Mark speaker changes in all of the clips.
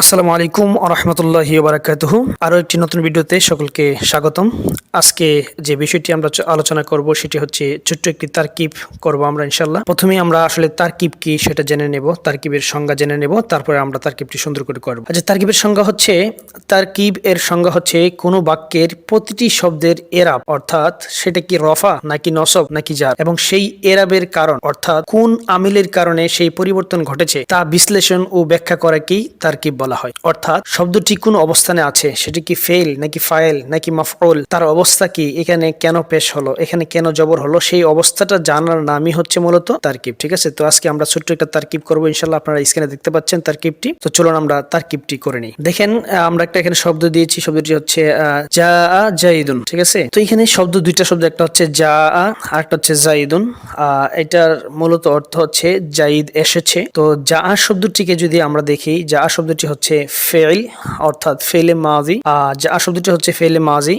Speaker 1: আসসালামু আলাইকুম আরহামতুল্লাহ বারাকাতুহু। আরও একটি নতুন ভিডিওতে সকলকে স্বাগতম। আজকে যে বিষয়টি আমরা আলোচনা করব সেটি হচ্ছে ছোট্ট একটি তারকিব করব আমরা ইনশাল্লাহ প্রথমে আমরা আসলে তারকিব কি সেটা জেনে নেব, তারকিবের সংজ্ঞা জেনে নেব, তারপরে আমরা তারকিবটি সুন্দর করে করব। আচ্ছা তারকিবের সংজ্ঞা হচ্ছে, তারকিব এর সংজ্ঞা হচ্ছে কোনো বাক্যের প্রতিটি শব্দের এরাব, অর্থাৎ সেটা কি রফা, নাকি নসব, নাকি জার এবং সেই এরাবের কারণ, অর্থাৎ কোন আমিলের কারণে সেই পরিবর্তন ঘটেছে, তা বিশ্লেষণ ও ব্যাখ্যা করাকেই তারকিব বলা হয়। অর্থাৎ শব্দটি কোন অবস্থানে আছে? সেটি কি ফেল নাকি ফাইল, নাকি মাফউল? তার অবস্থা কি? এখানে কেন পেশ হলো? এখানে কেন জবর হলো? সেই অবস্থাটা জানার নামই হচ্ছে মূলত তারকিব, ঠিক আছে? তো আজকে আমরা ছোট্ট একটা তারকিব করব ইনশাল্লাহ আপনারা স্ক্রিনে দেখতে পাচ্ছেন তারকিবটি। তো চলুন আমরা তারকিবটি করে নিই। দেখেন আমরা একটা এখানে শব্দ দিয়েছি, শব্দটি হচ্ছে আ জাইদুন, ঠিক আছে? তো এখানে শব্দ, দুইটা শব্দ, একটা হচ্ছে যা আর একটা হচ্ছে জাইদুন। এটার মূলত অর্থ হচ্ছে, জাইদ এসেছে। তো যা শব্দটিকে যদি আমরা দেখি যা শব্দটি হচ্ছে ফেল অর্থাৎ ফেলে মাজি আ শব্দটি হচ্ছে ফেলে মাজি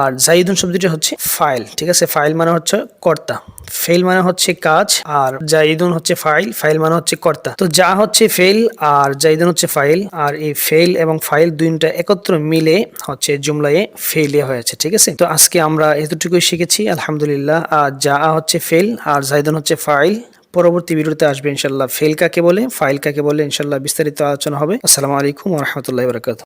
Speaker 1: আর জাইদুন শব্দটি হচ্ছে ফাইল, ঠিক আছে? ফাইল মানে হচ্ছে কর্তা। ফেল মানে হচ্ছে কাজ, আর জাইদুন হচ্ছে ফাইল ফাইল মানে হচ্ছে কর্তা। তো যা হচ্ছে ফেল আর জাইদুন হচ্ছে ফাইল, আর এই ফেল এবং ফাইল দুইটা একত্র মিলে হচ্ছে জুমলায় ফেলে হয়েছে, ঠিক আছে? তো আজকে আমরা এতটুকুই শিখেছি, আলহামদুলিল্লাহ। আর যা হচ্ছে ফেল আর জাইদুন হচ্ছে ফাইল পরবর্তী ভিডিওতে আসবে ইনশাল্লাহ ফেল কাকে বলে, ফাইল কাকে বলে ইনশাল্লাহ বিস্তারিত আলোচনা হবে। আসসালামু আলাইকুম রহমতুল্লাহ বরকাত